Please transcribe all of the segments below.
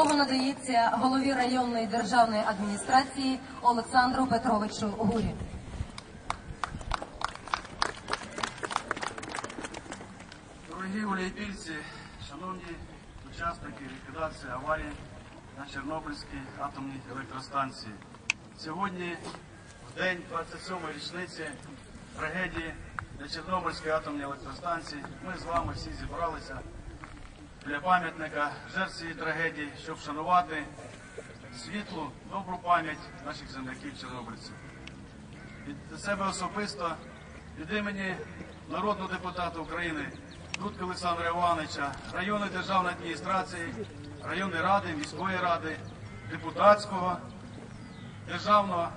Слово надається голові районної державної адміністрації Олександру Петровичу Гурі. Дорогі гуляйпільці, шановні учасники ліквідації аварії на Чорнобильській атомній електростанції. Сьогодні, в день 27-ї річниці трагедії на Чорнобильській атомній електростанції, ми з вами всі зібралися біля пам'ятника жертв цієї трагедії, щоб вшанувати світлу, добру пам'ять наших земляків-чорнобильців. Від себе особисто, від імені народного депутата України Дудка Олександра Івановича, районної державної адміністрації, районної ради, міської ради, депутатського, державного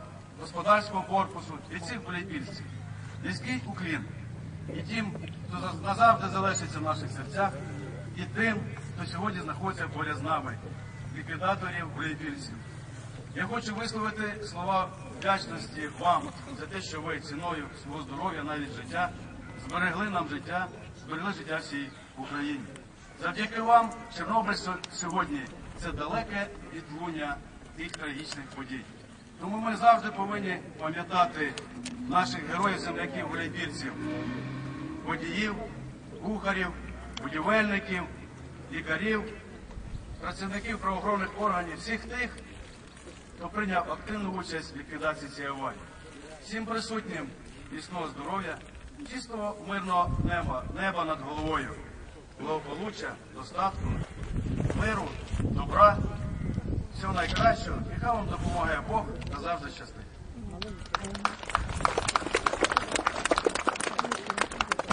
господарського корпусу і всіх поліпільців. Низький уклін і тим, хто назавжди залишиться в наших серцях, і тим, хто сьогодні знаходиться поряд з нами, ліквідаторів поліпільців. Я хочу висловити слова вдячності вам за те, що ви ціною свого здоров'я, навіть життя, зберегли нам життя, зберегли життя всій Україні. Завдяки вам Чорнобиль сьогодні це далеке відлуння тих трагічних подій. Тому ми завжди повинні пам'ятати наших героїв, земляків, гуляйбірців, водіїв, кухарів, будівельників, лікарів, працівників правоохоронних органів, всіх тих, хто прийняв активну участь в ліквідації цієї аварії. Всім присутнім міцного здоров'я, чистого мирного неба, неба над головою, благополуччя, достатку, миру, добра, всього найкращого, і вам допомагає Бог та завжди щастить.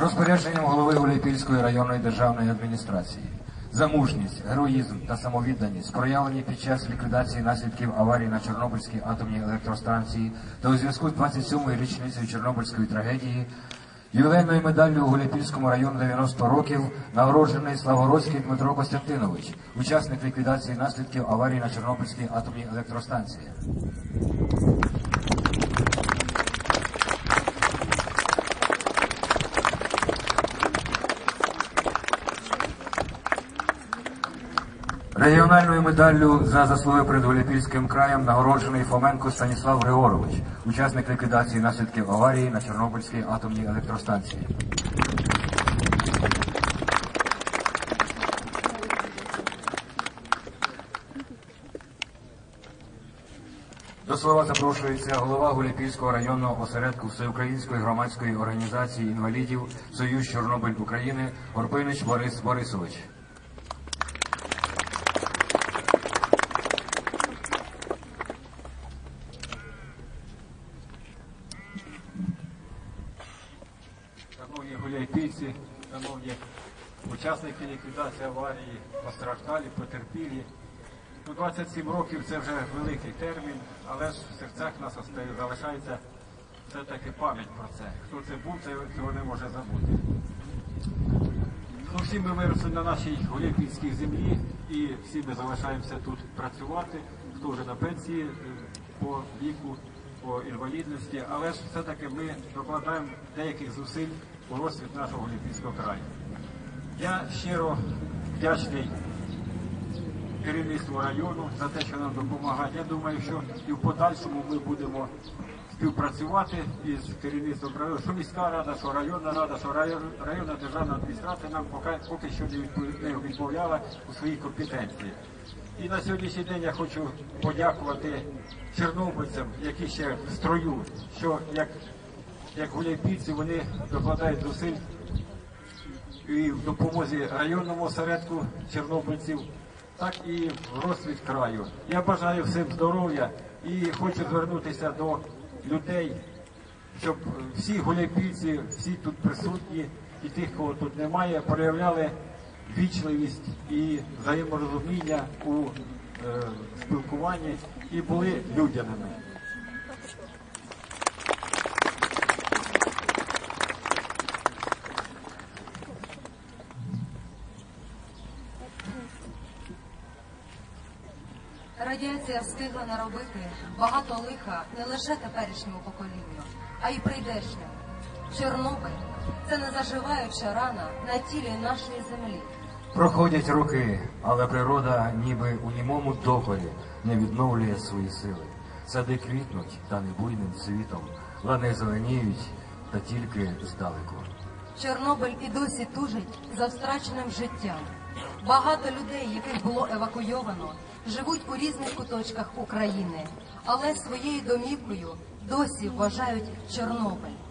Розпорядженням голови Гуляйпільської районної державної адміністрації за мужність, героїзм та самовідданість, проявлені під час ліквідації наслідків аварії на Чорнобильській атомній електростанції та у зв'язку з 27-ю річницею Чорнобильської трагедії, ювілейною медаллю у Гуляйпільському району 90 років нагороджений Славгородський Дмитро Костянтинович, учасник ліквідації наслідків аварії на Чорнобильській атомній електростанції. Регіональною медаллю за заслуги перед Голіпільським краєм нагороджений Фоменко Станіслав Григорович, учасник ліквідації наслідків аварії на Чорнобильській атомній електростанції. До слова запрошується голова Гуляпільського районного осередку Всеукраїнської громадської організації інвалідів Союз Чорнобиль України Горпинич Борис Борисович. Шановні гуляйпільці, шановні учасники ліквідації аварії, постраждалі, потерпілі. Ну, 27 років це вже великий термін, але ж в серцях нас залишається все-таки пам'ять про це. Хто це був, це цього не може забути. Ну, всі ми виросли на нашій Гуляйпільській землі і всі ми залишаємося тут працювати, хто вже на пенсії е, по віку, по інвалідності, але ж все-таки ми докладаємо деяких зусиль у розвиток нашого Гуляйпільського краю. Я щиро вдячний керівництву району за те, що нам допомагають. Я думаю, що і в подальшому ми будемо співпрацювати із керівництвом району, що міська рада, що районна рада, що район, районна державна адміністрація нам поки, поки що не відмовляла у своїй компетенції. І на сьогоднішній день я хочу подякувати чорнобильцям, які ще в строю, що як, як гуляйпільці вони докладають зусиль і в допомозі районному осередку чорнобильців, так і в розквіт краю. Я бажаю всім здоров'я і хочу звернутися до людей, щоб всі гуляйпільці, всі тут присутні і тих, кого тут немає, проявляли вічливість і взаєморозуміння у е, спілкуванні і були людяними. Радіація встигла наробити багато лиха не лише теперішньому поколінню, а й прийдешньому. Чорнобиль це незаживаюча рана на тілі нашої землі. Проходять роки, але природа ніби у німому докорі не відновлює свої сили. Сади квітнуть та не буйним цвітом, лани зеленіють та тільки здалеку. Чорнобиль і досі тужить за втраченим життям. Багато людей, яких було евакуйовано, живуть у різних куточках України, але своєю домівкою досі вважають Чорнобиль.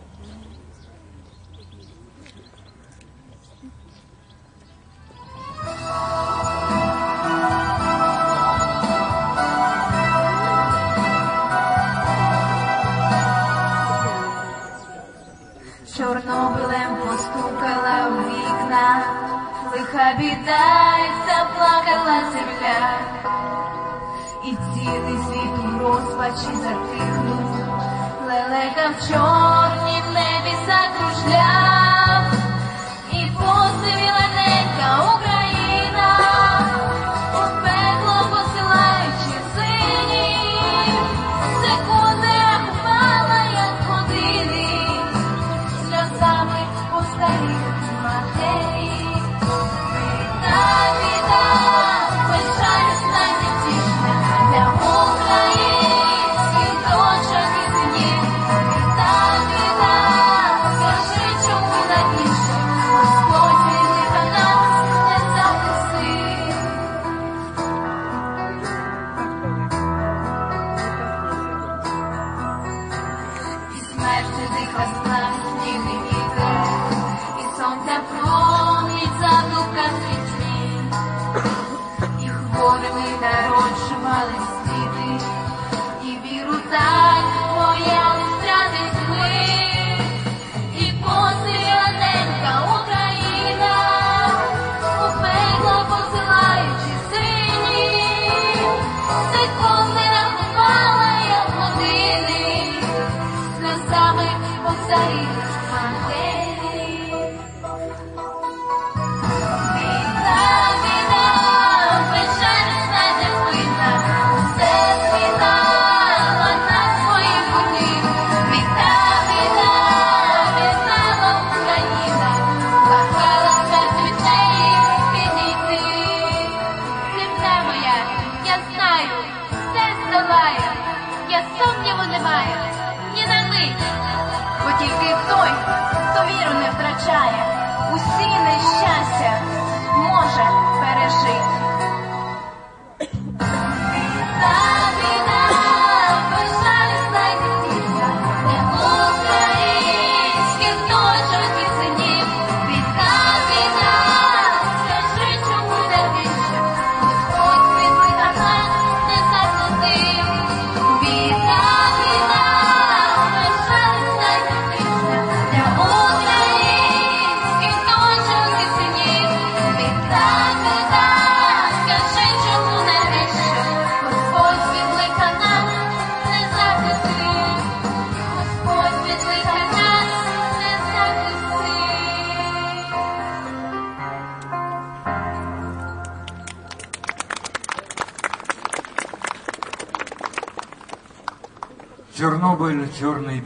Хворими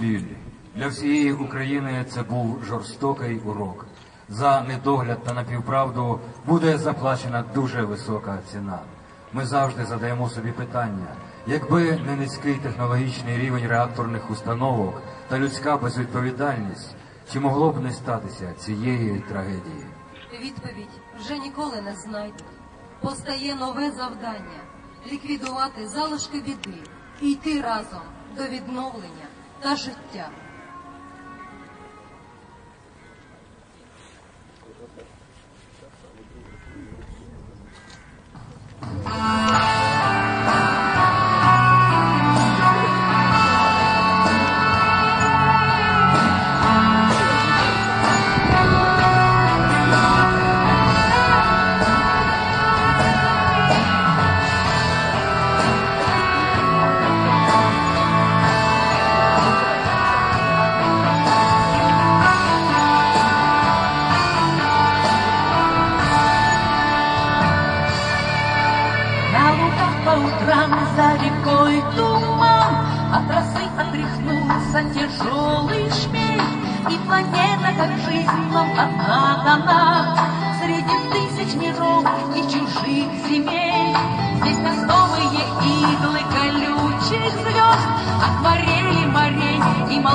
біль. Для всієї України це був жорстокий урок. За недогляд та напівправду буде заплачена дуже висока ціна. Ми завжди задаємо собі питання, якби не низький технологічний рівень реакторних установок та людська безвідповідальність, чи могло б не статися цієї трагедії? Відповідь вже ніколи не знайдуть. Постає нове завдання ліквідувати залишки біди і йти разом до відновлення та життя. На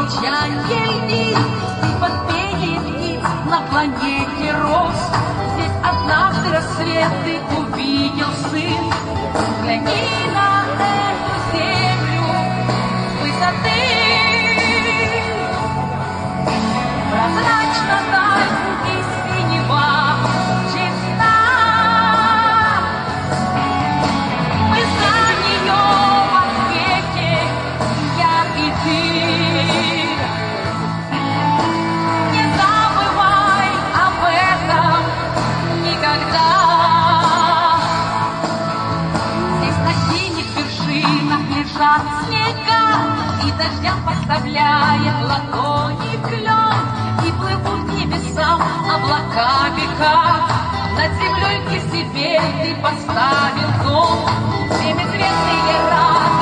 встречай ей Ты подпеет им на планете рос. Здесь однажды рассвет ты увидел сын. Взгляни на это. Подставляет ладони клен И плывут небесам облака века. Над землей, где себе ты поставил дом. Всем известные радуги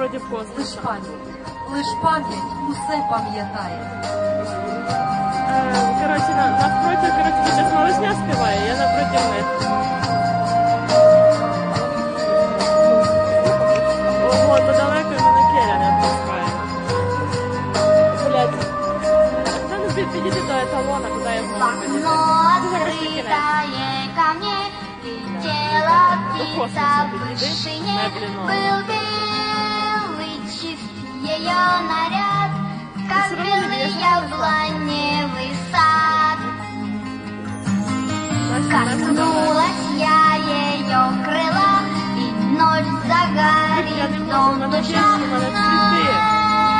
безупинно йде. Лиш пам'ять, лиш пам'ять усе пам'ятає. Е, Коротше, на, навпроти, коротше, зараз малышня співає, я напроти них. Ого, то далеко і мене Керя не пускає. Блять. Та ну під- підійди до еталона, куди я можу підійти. Окно Це зараз кінець. открытое ко мне Летела птица в вышине Был белый чист ее наряд Как белый яблоневый сад Коснулась я ее крыла И ночь за Я не можу, в мене пісні, в мене цвіти.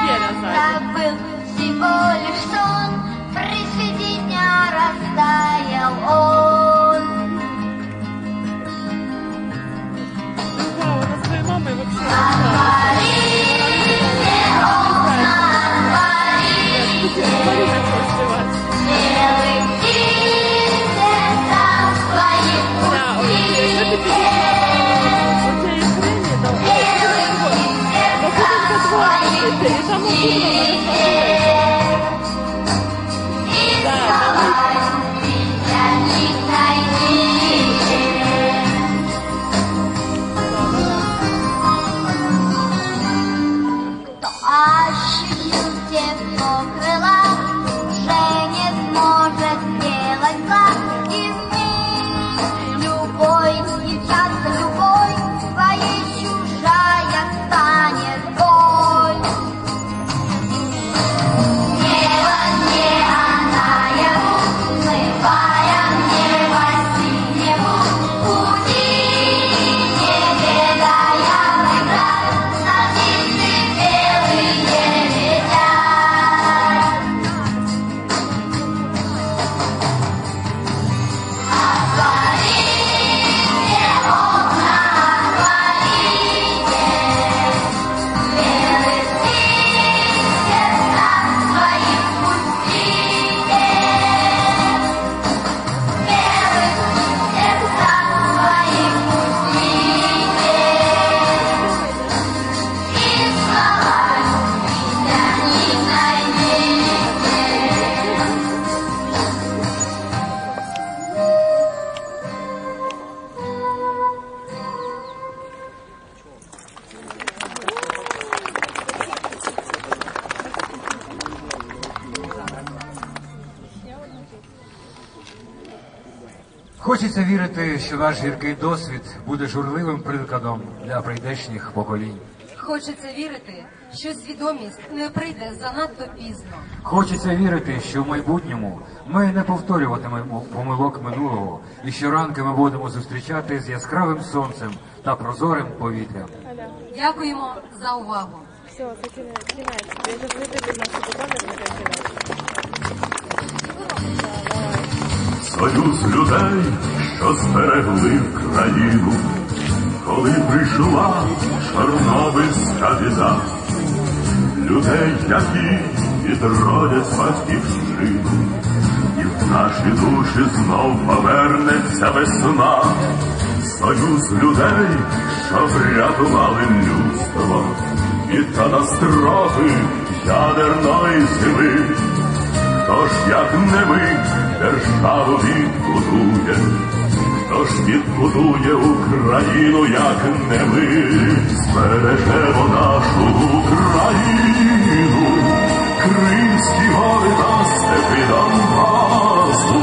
Керя ззаді. это был всего лишь сон, при свете дня растаял он. Друга, вона своєї мами вообще любой, сейчас Хочеться вірити, що наш гіркий досвід буде журливим прикладом для прийдешніх поколінь. Хочеться вірити, що свідомість не прийде занадто пізно. Хочеться вірити, що в майбутньому ми не повторюватимемо помилок минулого і що ранки ми будемо зустрічати з яскравим сонцем та прозорим повітрям. Дякуємо за увагу. Все, кінець. Я вийду. Союз людей, що зберегли країну, коли прийшла чорнобильська біда, людей, які відродять батьківщину, і в наші душі знов повернеться весна, союз людей, що врятували людство від катастрофи ядерної зими. Хто ж як не ми державу відбудує, хто ж відбудує Україну, як не ми, збережемо нашу Україну, Кримські гори та степи Донбасу,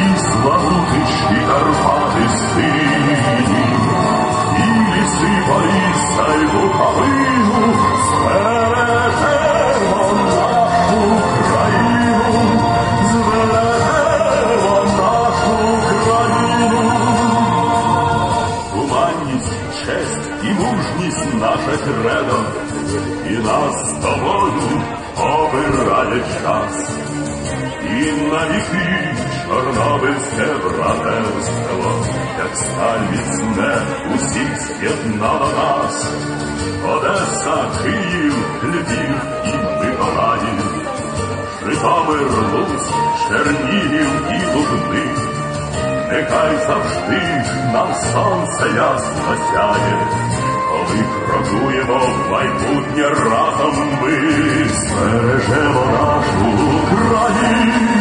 і славутичі Карпати сині, і ліси Боріса й Буковину, Гуманність, честь і мужність наше кредо, і нас тобою обирає час. І навіки чорнобильське братерство, як сталь міцне усіх з'єднало нас. Одеса, Київ, Львів і Миколаїв, Житомир, Луцьк, Чернігів і Лубни, нехай завжди нам сонце ясно сяє, коли крокуємо в майбутнє разом ми збережемо нашу країну.